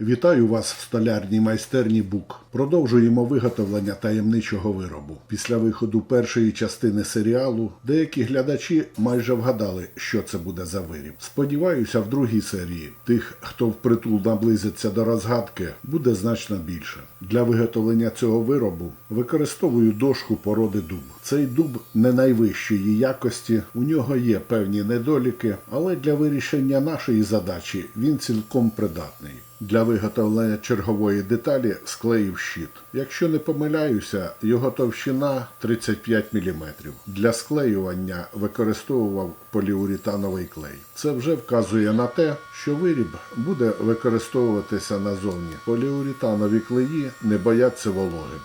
Вітаю вас в столярній майстерні Бук. Продовжуємо виготовлення таємничого виробу. Після виходу першої частини серіалу деякі глядачі майже вгадали, що це буде за виріб. Сподіваюся, в другій серії тих, хто впритул наблизиться до розгадки, буде значно більше. Для виготовлення цього виробу використовую дошку породи дуб. Цей дуб не найвищої якості, у нього є певні недоліки, але для вирішення нашої задачі він цілком придатний. Для виготовлення чергової деталі склеїв щит. Якщо не помиляюся, його товщина 35 мм. Для склеювання використовував поліуретановий клей. Це вже вказує на те, що виріб буде використовуватися назовні. Поліуретанові клеї не бояться вологи.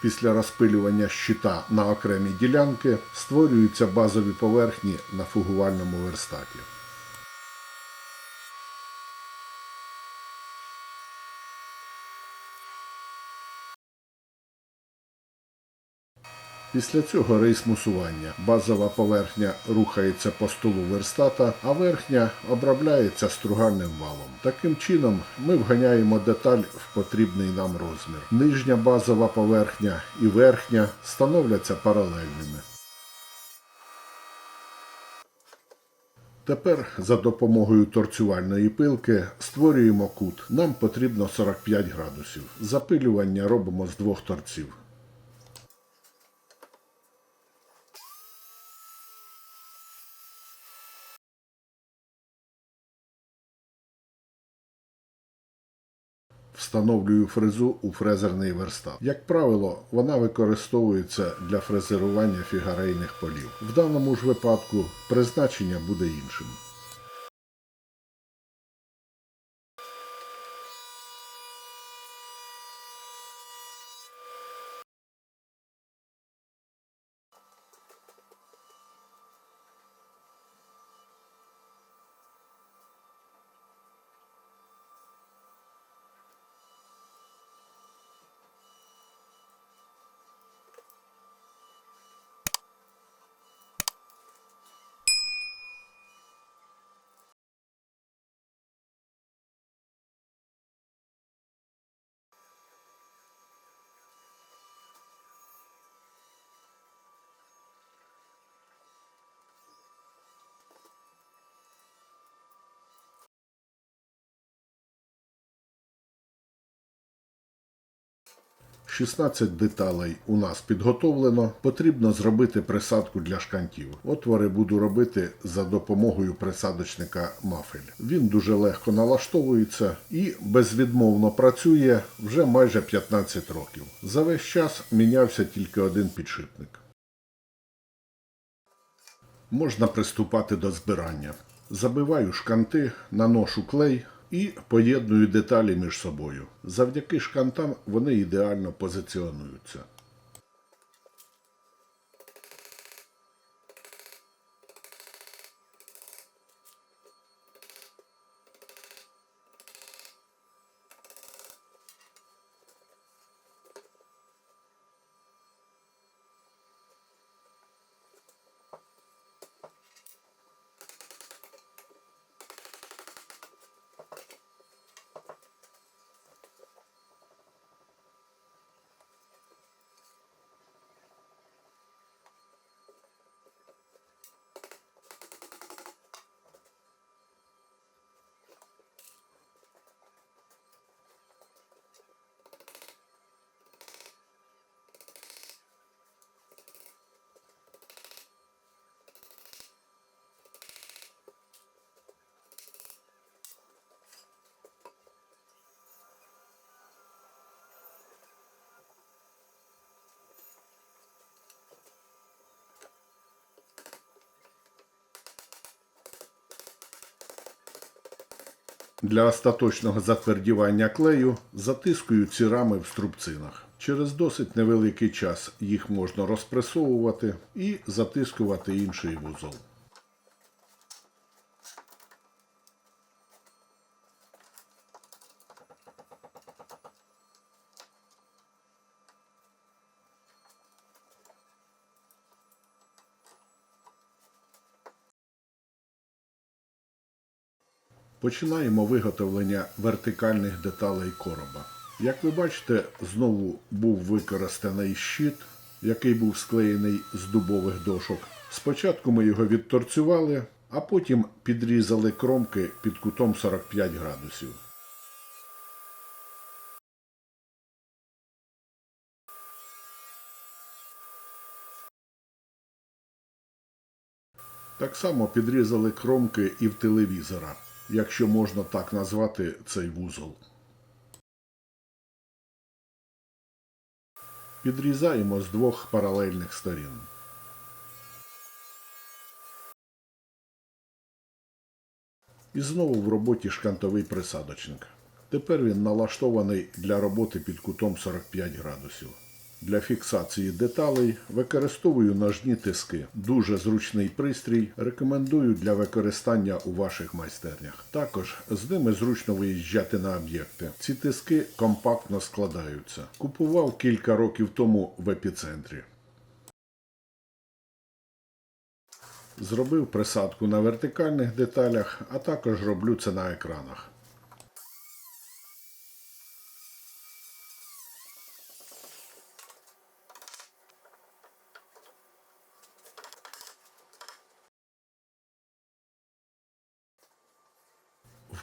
Після розпилювання щита на окремі ділянки створюються базові поверхні на фугувальному верстаті. Після цього рейсмусування базова поверхня рухається по столу верстата, а верхня обробляється стругальним валом. Таким чином ми вганяємо деталь в потрібний нам розмір. Нижня базова поверхня і верхня становляться паралельними. Тепер за допомогою торцювальної пилки створюємо кут. Нам потрібно 45 градусів. Запилювання робимо з двох торців. Встановлюю фрезу у фрезерний верстат. Як правило, вона використовується для фрезерування фігарейних полів. В даному ж випадку призначення буде іншим. – 16 деталей у нас підготовлено. Потрібно зробити присадку для шкантів. Отвори буду робити за допомогою присадочника Мафель. Він дуже легко налаштовується і безвідмовно працює вже майже 15 років. За весь час мінявся тільки один підшипник. Можна приступати до збирання. Забиваю шканти, наношу клей і поєдную деталі між собою. Завдяки шкантам вони ідеально позиціонуються. Для остаточного затвердівання клею затискую ці рами в струбцинах. Через досить невеликий час їх можна розпресовувати і затискувати інший вузол. Починаємо виготовлення вертикальних деталей короба. Як ви бачите, знову був використаний щит, який був склеєний з дубових дошок. Спочатку ми його відторцювали, а потім підрізали кромки під кутом 45 градусів. Так само підрізали кромки і в телевізора, якщо можна так назвати цей вузол. Підрізаємо з двох паралельних сторін. І знову в роботі шкантовий присадочник. Тепер він налаштований для роботи під кутом 45 градусів. Для фіксації деталей використовую ножні тиски. Дуже зручний пристрій. Рекомендую для використання у ваших майстернях. Також з ними зручно виїжджати на об'єкти. Ці тиски компактно складаються. Купував кілька років тому в епіцентрі. Зробив присадку на вертикальних деталях, а також роблю це на екранах.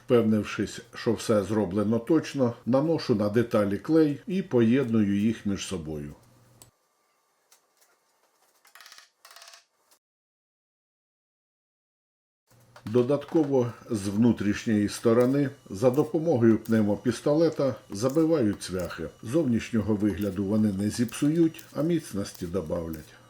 Впевнившись, що все зроблено точно, наношу на деталі клей і поєдную їх між собою. Додатково з внутрішньої сторони за допомогою пневмопістолета забиваю цвяхи. Зовнішнього вигляду вони не зіпсують, а міцності добавлять.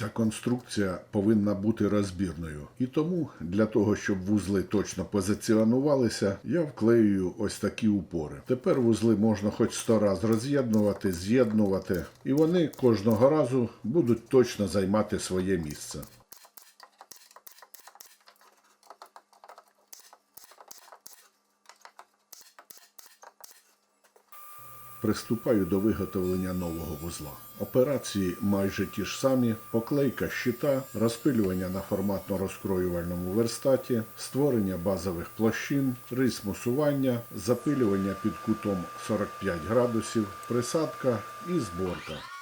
Ця конструкція повинна бути розбірною. І тому для того, щоб вузли точно позиціонувалися, я вклеюю ось такі упори. Тепер вузли можна хоч сто раз роз'єднувати, з'єднувати, і вони кожного разу будуть точно займати своє місце. Приступаю до виготовлення нового вузла. Операції майже ті ж самі: поклейка щита, розпилювання на форматно-розкроювальному верстаті, створення базових площин, рис мусування, запилювання під кутом 45 градусів, присадка і зборка.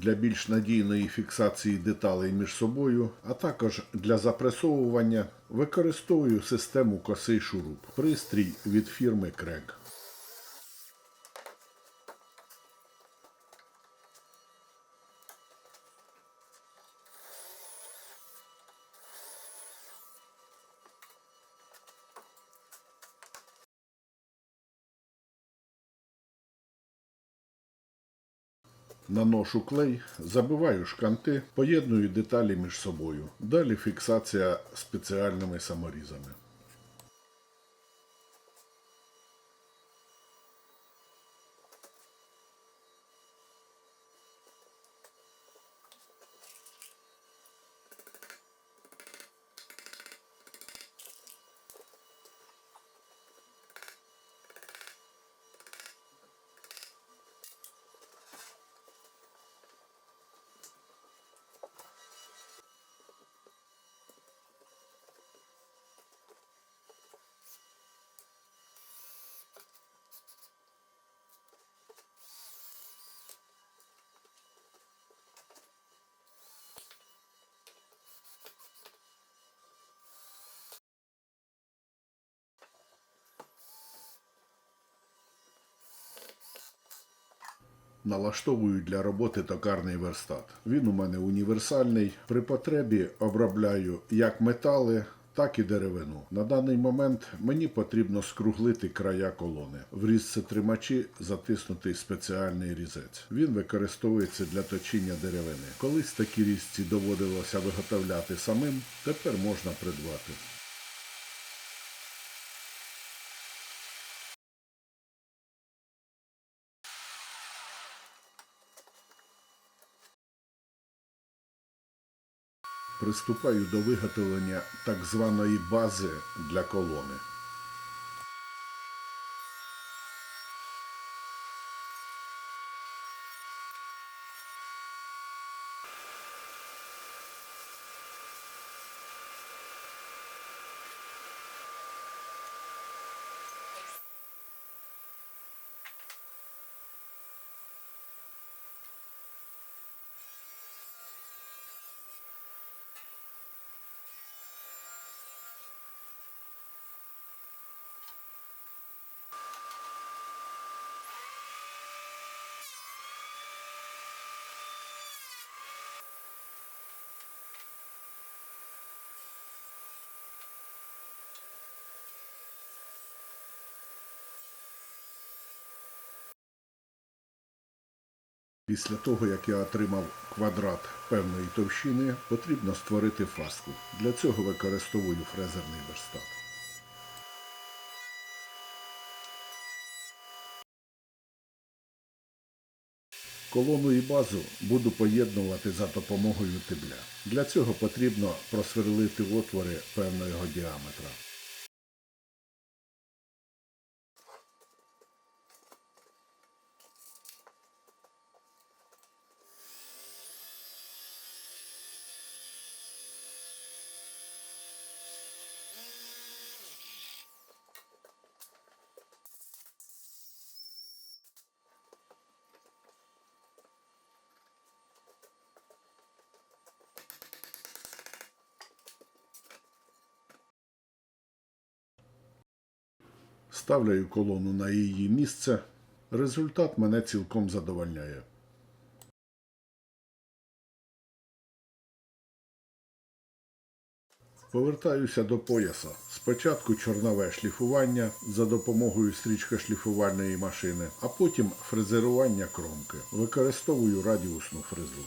Для більш надійної фіксації деталей між собою, а також для запресовування використовую систему косий шуруп, пристрій від фірми Крек. Наношу клей, забиваю шканти, поєдную деталі між собою. Далі фіксація спеціальними саморізами. Налаштовую для роботи токарний верстат. Він у мене універсальний. При потребі обробляю як метали, так і деревину. На даний момент мені потрібно скруглити края колони. В різці тримачі затиснутий спеціальний різець. Він використовується для точіння деревини. Колись такі різці доводилося виготовляти самим, тепер можна придбати. Приступаю до виготовлення так званої бази для колони. Після того, як я отримав квадрат певної товщини, потрібно створити фаску. Для цього використовую фрезерний верстат. Колону і базу буду поєднувати за допомогою тибля. Для цього потрібно просверлити отвори певного діаметра. Ставляю колону на її місце. Результат мене цілком задовольняє. Повертаюся до пояса. Спочатку чорнове шліфування за допомогою стрічкошліфувальної машини, а потім фрезерування кромки. Використовую радіусну фрезу.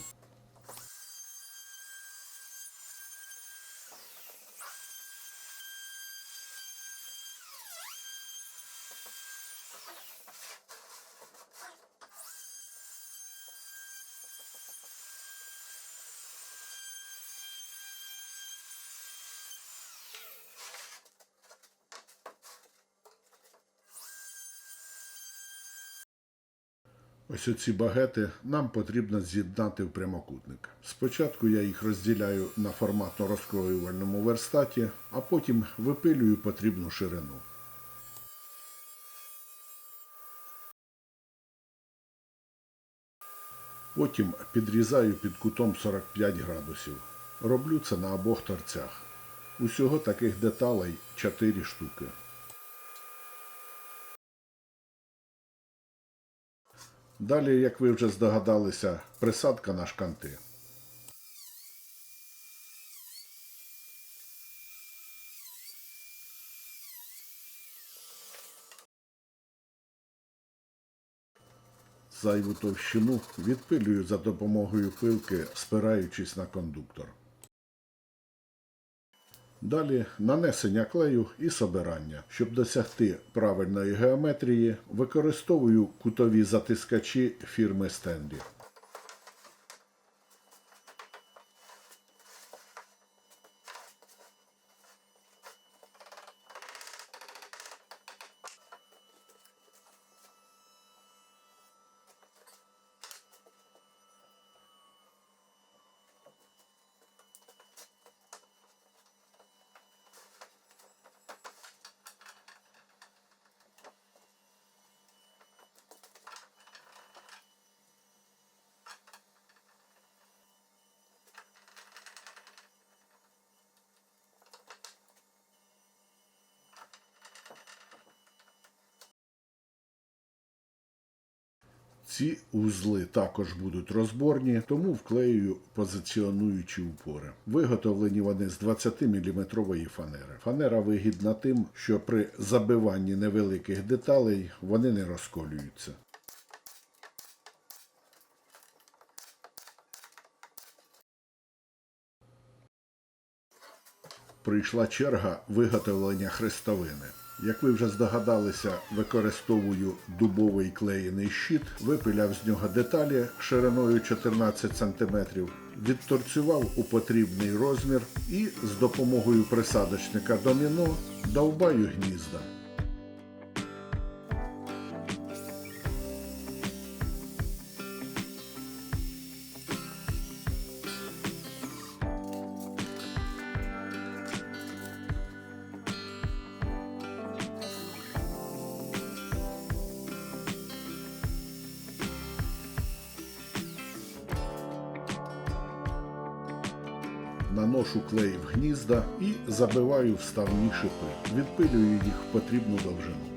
Ось оці багети нам потрібно з'єднати в прямокутник. Спочатку я їх розділяю на форматно розкроювальному верстаті, а потім випилюю потрібну ширину. Потім підрізаю під кутом 45 градусів. Роблю це на обох торцях. Усього таких деталей 4 штуки. Далі, як ви вже здогадалися, присадка на шканти. Зайву товщину відпилюю за допомогою пилки, спираючись на кондуктор. Далі нанесення клею і собирання. Щоб досягти правильної геометрії, використовую кутові затискачі фірми Стенлі. Ці узли також будуть розборні, тому вклеюю позиціонуючі упори. Виготовлені вони з 20-мм фанери. Фанера вигідна тим, що при забиванні невеликих деталей вони не розколюються. Прийшла черга виготовлення хрестовини. Як ви вже здогадалися, використовую дубовий клеєний щит, випиляв з нього деталі шириною 14 см, відторцював у потрібний розмір і з допомогою присадочника доміно довбаю гнізда. Наношу клей в гнізда і забиваю вставні шипи. Відпилюю їх в потрібну довжину.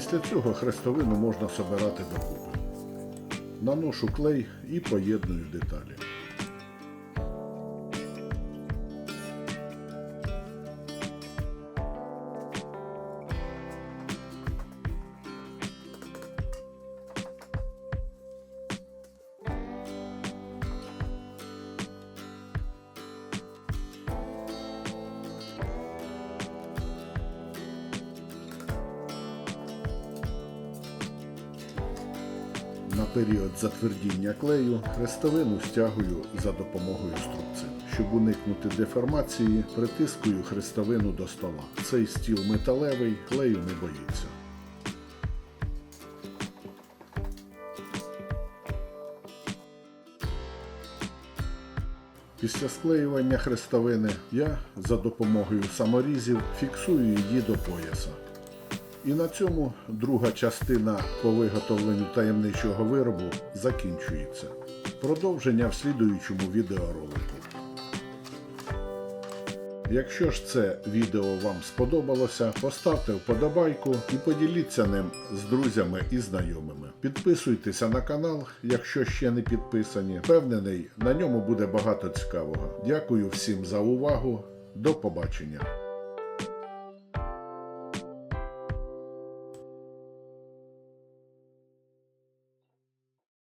Після цього хрестовину можна собирати докупи. Наношу клей і поєдную деталі. Період затвердіння клею хрестовину стягую за допомогою струбцин. Щоб уникнути деформації, притискую хрестовину до стола. Цей стіл металевий, клею не боїться. Після склеювання хрестовини я за допомогою саморізів фіксую її до пояса. І на цьому друга частина по виготовленню таємничого виробу закінчується. Продовження в слідуючому відеоролику. Якщо ж це відео вам сподобалося, поставте вподобайку і поділіться ним з друзями і знайомими. Підписуйтеся на канал, якщо ще не підписані. Впевнений, на ньому буде багато цікавого. Дякую всім за увагу. До побачення!